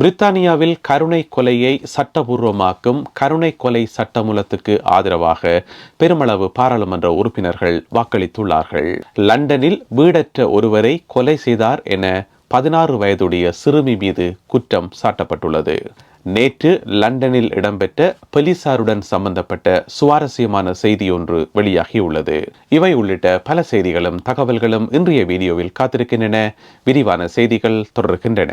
பிரித்தானியாவில் கருணை கொலையை சட்டபூர்வமாக்கும் கருணை கொலை சட்டமூலத்துக்கு ஆதரவாக பெருமளவு பாராளுமன்ற உறுப்பினர்கள் வாக்களித்துள்ளார்கள். லண்டனில் வீடற்ற ஒருவரை கொலை செய்தார் என பதினாறு வயதுடைய சிறுமி மீது குற்றம் சாட்டப்பட்டுள்ளது. நேற்று லண்டனில் இடம்பெற்ற போலீசாருடன் சம்பந்தப்பட்ட சுவாரஸ்யமான செய்தி ஒன்று வெளியாகியுள்ளது. இவை உள்ளிட்ட பல செய்திகளும் தகவல்களும் இன்றைய வீடியோவில் காத்திருக்கின்றன. விரிவான செய்திகள் தொடர்கின்றன.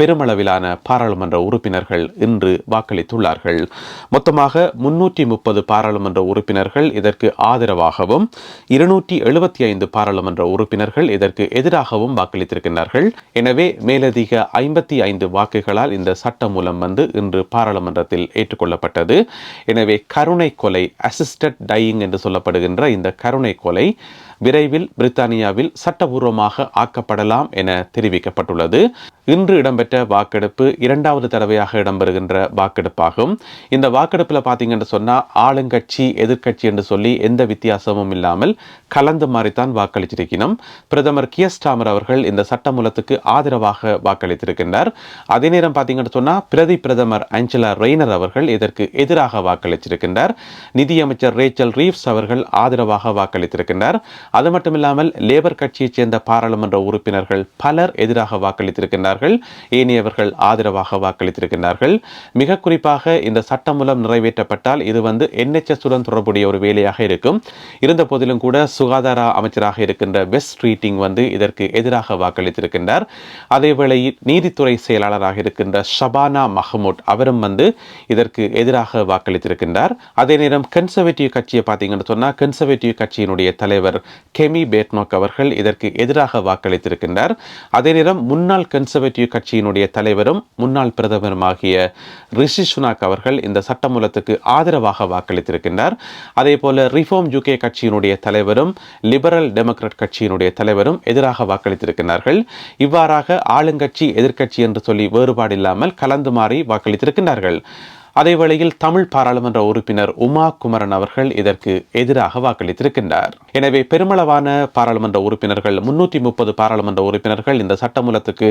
பெருமளவிலான பாராளுமன்ற உறுப்பினர்கள் இன்று வாக்களித்துள்ளார்கள். மொத்தமாக முன்னூற்றி முப்பது பாராளுமன்ற உறுப்பினர்கள் இதற்கு ஆதரவாகவும் இருநூற்றி எழுபத்தி ஐந்து பாராளுமன்ற உறுப்பினர்கள் இதற்கு எதிராகவும் வாக்களித்திருக்கின்றார்கள். எனவே மேலதிக ஐம்பத்தி ஐந்து வாக்குகளால் இந்த சட்ட மூலம் வந்து இன்று பாராளுமன்றத்தில் ஏற்றுக்கொள்ளப்பட்டது. எனவே கருணை கொலை அசிஸ்டட் டையிங் என்று சொல்லப்படுகின்ற இந்த கருணை கொலை விரைவில் பிரித்தானியாவில் சட்டபூர்வமாக ஆக்கப்படலாம் என தெரிவிக்கப்பட்டுள்ளது. இன்று இடம்பெற்ற வாக்கெடுப்பு இரண்டாவது தடவையாக இடம்பெறுகின்ற வாக்கெடுப்பாகும். இந்த வாக்கெடுப்பில் பார்த்தீங்கன்னு சொன்னால் ஆளுங்கட்சி எதிர்க்கட்சி என்று சொல்லி எந்த வித்தியாசமும் இல்லாமல் கலந்து மாறித்தான் வாக்களித்திருக்கணும் பிரதமர் கியஸ்டாமர் அவர்கள் இந்த சட்டமூலத்துக்கு ஆதரவாக வாக்களித்திருக்கின்றார். அதே நேரம் பார்த்தீங்கன்னு சொன்னால் பிரதி பிரதமர் அஞ்சலா ரெய்னர் அவர்கள் இதற்கு எதிராக வாக்களித்திருக்கின்றார். நிதியமைச்சர் ரேச்சல் ரீவ்ஸ் அவர்கள் ஆதரவாக வாக்களித்திருக்கின்றார். அது மட்டும் இல்லாமல் லேபர் கட்சியைச் சேர்ந்த பாராளுமன்ற உறுப்பினர்கள் பலர் எதிராக வாக்களித்திருக்கின்றார்கள். ஏனையவர்கள் ஆதரவாக வாக்களித்திருக்கின்றார்கள். மிக குறிப்பாக இந்த சட்டம் மூலம் நிறைவேற்றப்பட்டால் இது வந்து என்ஹெச்எஸ் உடன் தொடர்புடைய ஒரு வேலையாக இருக்கும். இருந்த போதிலும் கூட சுகாதார அமைச்சராக இருக்கின்ற வெஸ்ட் ரீட்டிங் வந்து இதற்கு எதிராக வாக்களித்திருக்கின்றார். அதேவேளை நீதித்துறை செயலாளராக இருக்கின்ற ஷபானா மஹமூட் அவரும் வந்து இதற்கு எதிராக வாக்களித்திருக்கின்றார். அதே நேரம் கன்சர்வேட்டிவ் கட்சியை பார்த்தீங்கன்னு சொன்னால் கன்சர்வேட்டிவ் கட்சியினுடைய தலைவர் கெமி பேட்னோக் அவர்கள் இதற்கு எதிராக வாக்களித்திருக்கின்றார். அதே நேரம் முன்னாள் கன்சர்வேட்டிவ் கட்சியினுடைய தலைவரும் முன்னாள் பிரதமருமாகிய ரிஷி சுனாக் அவர்கள் இந்த சட்டமூலத்துக்கு ஆதரவாக வாக்களித்திருக்கின்றார். அதே போல ரிஃபார்ம் யூகே கட்சியினுடைய தலைவரும் லிபரல் டெமோக்ராட் கட்சியினுடைய தலைவரும் எதிராக வாக்களித்திருக்கிறார்கள் இவ்வாறாக ஆளுங்கட்சி எதிர்க்கட்சி என்று சொல்லி வேறுபாடு இல்லாமல் கலந்து மாறி வாக்களித்திருக்கின்றார்கள். அதே வேளையில் தமிழ் பாராளுமன்ற உறுப்பினர் உமா குமரன் அவர்கள் இதற்கு எதிராக வாக்களித்திருக்கின்றார். எனவே பெருமளவான பாராளுமன்ற உறுப்பினர்கள் முன்னூற்றி முப்பது பாராளுமன்ற உறுப்பினர்கள் இந்த சட்டமூலத்துக்கு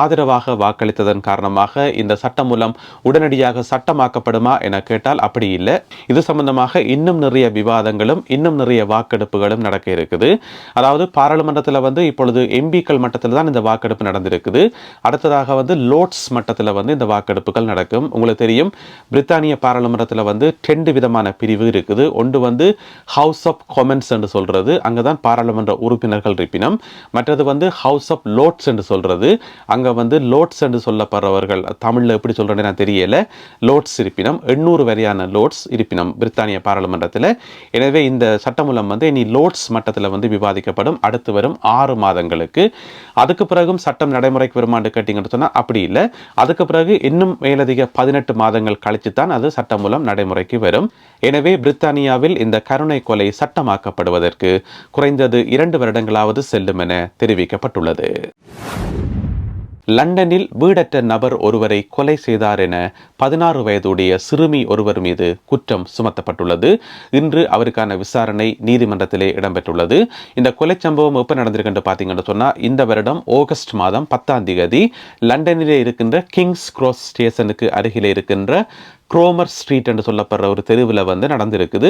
ஆதரவாக வாக்களித்ததன் காரணமாக இந்த சட்டமூலம் உடனடியாக சட்டமாக்கப்படுமா என கேட்டால் அப்படி இல்லை. இது சம்பந்தமாக இன்னும் நிறைய விவாதங்களும் இன்னும் நிறைய வாக்கெடுப்புகளும் நடக்க இருக்குது. அதாவது பாராளுமன்றத்தில் வந்து இப்பொழுது எம்பிக்கள் மட்டத்தில் தான் இந்த வாக்கெடுப்பு நடந்திருக்குது. அடுத்ததாக வந்து லோட்ஸ் மட்டத்தில் வந்து இந்த வாக்கெடுப்புகள் நடக்கும். உங்களுக்கு தெரியும் பிரித்தானிய பாராளுமன்றத்தில் வந்து ரெண்டு விதமான பிரிவு இருக்குது. ஒன்று வந்து ஹவுஸ் ஆஃப் கொமன்ஸ் என்று சொல்கிறது அங்கே தான் பாராளுமன்ற உறுப்பினர்கள் இருப்பினம். மற்றது வந்து ஹவுஸ் ஆஃப் லோட்ஸ் என்று சொல்கிறது அங்கே வந்து லோட்ஸ் என்று சொல்லப்படுறவர்கள் தமிழில் எப்படி சொல்கிறேன்னு நான் தெரியலை. லோட்ஸ் இருப்பினம் எண்ணூறு வரையான லோட்ஸ் இருப்பினம் பிரித்தானிய பாராளுமன்றத்தில். எனவே இந்த சட்டமூலம் வந்து இனி லோட்ஸ் மட்டத்தில் வந்து விவாதிக்கப்படும். அடுத்து வரும் ஆறு மாதங்களுக்கு. அதுக்கு பிறகும் சட்டம் நடைமுறைக்கு வருமானு கேட்டிங்கன்னு சொன்னால் அப்படி இல்லை. அதுக்கு பிறகு இன்னும் மேலதிக பதினெட்டு மாதங்கள் கழித்து தான் அது சட்டம் மூலம் நடைமுறைக்கு வரும். எனவே பிரித்தானியாவில் இந்த கருணை கொலை சட்டமாக்கப்படுவதற்கு குறைந்தது இரண்டு வருடங்களாவது செல்லும் என தெரிவிக்கப்பட்டுள்ளது. லண்டனில் வீடற்ற நபர் ஒருவரை கொலை செய்தார் என பதினாறு வயதுடைய சிறுமி ஒருவர் மீது குற்றம் சுமத்தப்பட்டுள்ளது. இன்று அவருக்கான விசாரணை நீதிமன்றத்திலே இடம்பெற்றுள்ளது. இந்த கொலை சம்பவம் எப்போ நடந்திருக்குன்னு பார்த்தீங்கன்னு சொன்னால் இந்த வருடம் ஆகஸ்ட் மாதம் பத்தாம் தேதி லண்டனிலே இருக்கின்ற கிங்ஸ் கிராஸ் ஸ்டேஷனுக்கு அருகிலே இருக்கின்ற குரோமர் ஸ்ட்ரீட் என்று சொல்லப்படுற ஒரு தெருவில் வந்து நடந்திருக்குது.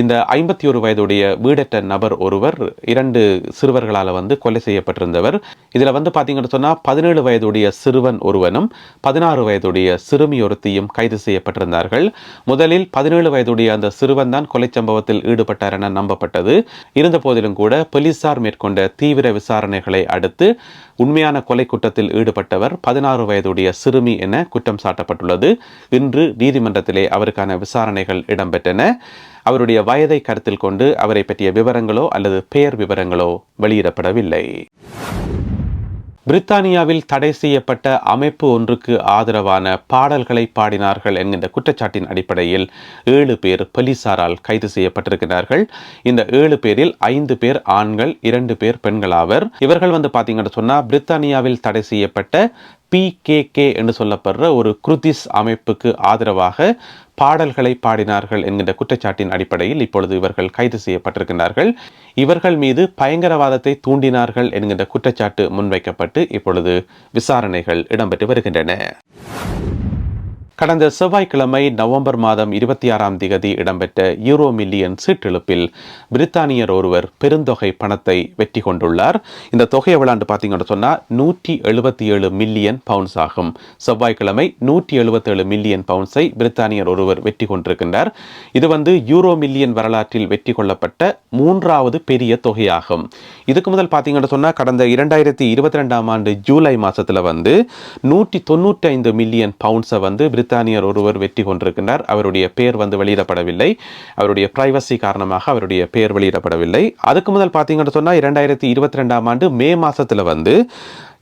இந்த ஐம்பத்தி ஒரு வயதுடைய வீடற்ற நபர் ஒருவர் இரண்டு சிறுவர்களால் வந்து கொலை செய்யப்பட்டிருந்தவர். இதில் வந்து பார்த்தீங்கன்னு சொன்னால் பதினேழு வயதுடைய சிறுவன் ஒருவனும் பதினாறு வயதுடைய சிறுமி ஒருத்தியும் கைது செய்யப்பட்டிருந்தார்கள். முதலில் பதினேழு வயதுடைய அந்த சிறுவன் தான் கொலை சம்பவத்தில் ஈடுபட்டார் என நம்பப்பட்டது. இருந்த போதிலும் கூட போலீசார் மேற்கொண்ட தீவிர விசாரணைகளை அடுத்து உண்மையான கொலை குற்றத்தில் ஈடுபட்டவர் பதினாறு வயதுடைய சிறுமி என குற்றம் சாட்டப்பட்டுள்ளது. இன்று நீதிமன்றத்திலே அவருக்கான விசாரணைகள் இடம்பெற்றன. அவருடைய வயதை கருத்தில் கொண்டு அவரை பற்றிய விவரங்களோ அல்லது பெயர் விவரங்களோ வெளியிடப்படவில்லை. பிரித்தானியாவில் தடை செய்யப்பட்ட அமைப்பு ஒன்றுக்கு ஆதரவான பாடல்களை பாடினார்கள் என்கின்ற குற்றச்சாட்டின் அடிப்படையில் ஏழு பேர் போலீசாரால் கைது செய்யப்பட்டிருக்கிறார்கள். இந்த ஏழு பேரில் ஐந்து பேர் ஆண்கள் இரண்டு பேர் பெண்களாவர். இவர்கள் வந்து பார்த்தீங்கன்னு சொன்னால் பிரித்தானியாவில் தடை செய்யப்பட்ட பிகேகே என்று சொல்லப்படுற ஒரு குருதிஸ் அமைப்புக்கு ஆதரவாக பாடல்களை பாடினார்கள் என்கின்ற குற்றச்சாட்டின் அடிப்படையில் இப்பொழுது இவர்கள் கைது செய்யப்பட்டிருக்கின்றார்கள். இவர்கள் மீது பயங்கரவாதத்தை தூண்டினார்கள் என்கின்ற குற்றச்சாட்டு முன்வைக்கப்பட்டு இப்பொழுது விசாரணைகள் இடம்பெற்று வருகின்றன. கடந்த செவ்வாய்க்கிழமை நவம்பர் மாதம் இருபத்தி ஆறாம் திகதி இடம்பெற்ற யூரோ மில்லியன் சீட்டெழுப்பில் பிரித்தானியர் ஒருவர் பெருந்தொகை பணத்தை வெற்றி கொண்டுள்ளார். இந்த தொகை எவ்வளாண்டு பார்த்தீங்கன்னு சொன்னால் நூற்றி எழுபத்தி ஏழு மில்லியன் பவுன்ஸ் ஆகும். செவ்வாய்க்கிழமை நூற்றி எழுபத்தேழு மில்லியன் பவுன்ஸை பிரித்தானியர் ஒருவர் வெற்றி கொண்டிருக்கின்றார். இது வந்து யூரோ மில்லியன் வரலாற்றில் வெற்றி கொள்ளப்பட்ட மூன்றாவது பெரிய தொகையாகும். இதுக்கு முதல் பார்த்தீங்கன்னு சொன்னால் கடந்த இரண்டாயிரத்தி இருபத்தி ரெண்டாம் ஆண்டு ஜூலை மாதத்தில் வந்து நூற்றி தொண்ணூற்றி ஐந்து மில்லியன் பவுன்ஸை வந்து பிரித்தானியர் ஒருவர் வெற்றி கொண்டிருக்கின்றார். அவருடைய பெயர் வந்து வெளியிடப்படவில்லை. அவருடைய பிரைவசி காரணமாக அவருடைய பெயர் வெளியிடப்படவில்லை. அதுக்கு முதல் பார்த்தீங்கன்னு சொன்னால் இரண்டாயிரத்தி இருபத்தி ரெண்டாம் ஆண்டு மே மாதத்தில் வந்து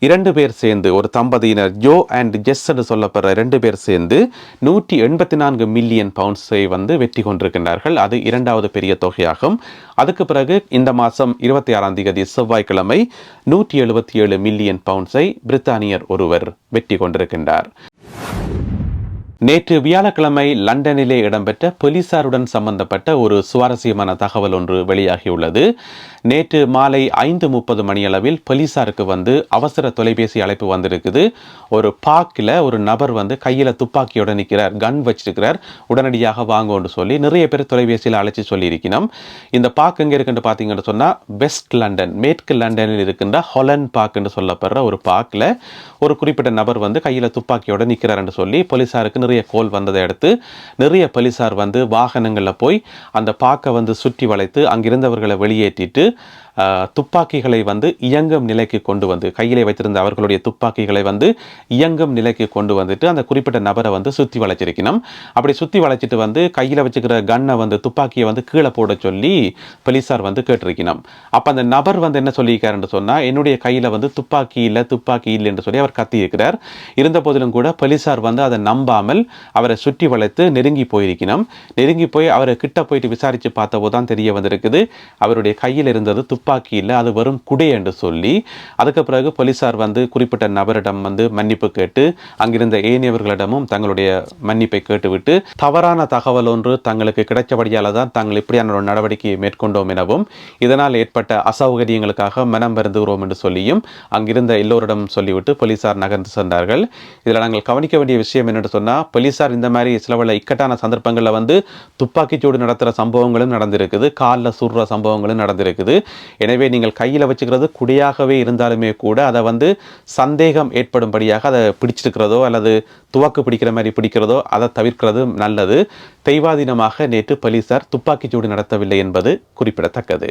இரண்டு பேர் சேர்ந்து ஒரு தம்பதியினர் ஜோ அண்ட் ஜெஸ் என்று சொல்லப்படுற ரெண்டு பேர் சேர்ந்து நூற்றி எண்பத்தி நான்கு மில்லியன் பவுண்ட்ஸை வந்து வெற்றி கொண்டிருக்கின்றார்கள். அது இரண்டாவது பெரிய தொகையாகும். அதுக்கு பிறகு இந்த மாதம் இருபத்தி ஆறாம் தேதி செவ்வாய்க்கிழமை நூற்றி எழுபத்தி ஏழு மில்லியன் பவுண்ட்ஸை பிரித்தானியர் ஒருவர் வெற்றி கொண்டிருக்கின்றார். நேற்று வியாழக்கிழமை லண்டனிலே இடம்பெற்ற போலீசாருடன் சம்பந்தப்பட்ட ஒரு சுவாரஸ்யமான தகவல் ஒன்று வெளியாகியுள்ளது. நேற்று மாலை ஐந்து முப்பது மணியளவில் போலீசாருக்கு வந்து அவசர தொலைபேசி அழைப்பு வந்திருக்குது. ஒரு பார்க்கில் ஒரு நபர் வந்து கையில் துப்பாக்கியோட நிற்கிறார் கன் வச்சிருக்கிறார். உடனடியாக வாங்கோன்னு சொல்லி நிறைய பேர் தொலைபேசியில் அழைச்சி சொல்லியிருக்கணும் இந்த பார்க் எங்கே இருக்குன்னு பார்த்தீங்கன்னு சொன்னால் வெஸ்ட் லண்டன் மேற்கு லண்டனில் இருக்கின்ற ஹொலன் பார்க் என்று சொல்லப்படுற ஒரு பார்க்கில் ஒரு குறிப்பிட்ட நபர் வந்து கையில் துப்பாக்கியோட நிற்கிறாருன்னு சொல்லி போலீசாருக்கு நிறைய கோல் வந்ததை அடுத்து நிறைய போலீசார் வந்து வாகனங்களில் போய் அந்த பாக்கை வந்து சுற்றி வளைத்து அங்கிருந்தவர்களை வெளியேற்றிட்டு துப்பாக்கிகளை வந்து இயங்கும் நிலைக்கு கொண்டு வந்து கையிலே வைத்திருந்த அவர்களுடைய துப்பாக்கிகளை வந்து இயங்கும் நிலைக்கு கொண்டு வந்துட்டு அந்த குறிப்பிட்ட நபரை வந்து சுற்றி வளைச்சிருக்கணும். அப்படி சுற்றி வளைச்சிட்டு வந்து கையில் வச்சுக்கிற கன்னை வந்து துப்பாக்கியை வந்து கீழே போட சொல்லி போலீஸார் வந்து கேட்டிருக்கணும். அப்போ அந்த நபர் வந்து என்ன சொல்லியிருக்காருன்னு சொன்னால் என்னுடைய கையில் வந்து துப்பாக்கி இல்லை துப்பாக்கி இல்லை என்று சொல்லி அவர் கத்தியிருக்கிறார் இருந்த போதிலும் கூட போலீஸார் வந்து அதை நம்பாமல் அவரை சுற்றி வளைத்து நெருங்கி போயிருக்கணும். நெருங்கி போய் அவரை கிட்ட போயிட்டு விசாரித்து பார்த்தபோது தான் தெரிய வந்திருக்குது. அவருடைய கையில் இருந்தது துப்பாக்கி துப்பாக்கி இல்லை அது வெறும் குடை என்று சொல்லி அதுக்கு பிறகு போலீசார் வந்து குறிப்பிட்ட நபரிடம் வந்து மன்னிப்பு கேட்டு அங்கிருந்த ஏனையவர்களிடமும் தங்களுடைய மன்னிப்பை கேட்டுவிட்டு தவறான தகவல் ஒன்று தங்களுக்கு கிடைச்சபடியால் தான் தாங்கள் இப்படியான ஒரு நடவடிக்கையை மேற்கொண்டோம் எனவும் இதனால் ஏற்பட்ட அசௌகரியங்களுக்காக மனம் வருந்துகிறோம் என்று சொல்லியும் அங்கிருந்த எல்லோரிடம் சொல்லிவிட்டு போலீசார் நகர்ந்து சென்றார்கள். இதில் நாங்கள் கவனிக்க வேண்டிய விஷயம் என்னென்னு சொன்னால் போலீசார் இந்த மாதிரி சில பல இக்கட்டான சந்தர்ப்பங்களில் வந்து துப்பாக்கிச்சூடு நடத்துகிற சம்பவங்களும் நடந்திருக்குது காலில் சுடுற சம்பவங்களும் நடந்திருக்குது. எனவே நீங்கள் கையில் வச்சுக்கிறது குடியாகவே இருந்தாலுமே கூட அதை வந்து சந்தேகம் ஏற்படும்படியாக அதை பிடிச்சிருக்கிறதோ அல்லது துவக்கு பிடிக்கிற மாதிரி பிடிக்கிறதோ அதை தவிர்க்கிறது நல்லது. தெய்வாதீனமாக நேற்று போலீசார் துப்பாக்கிச்சூடு நடத்தவில்லை என்பது குறிப்பிடத்தக்கது.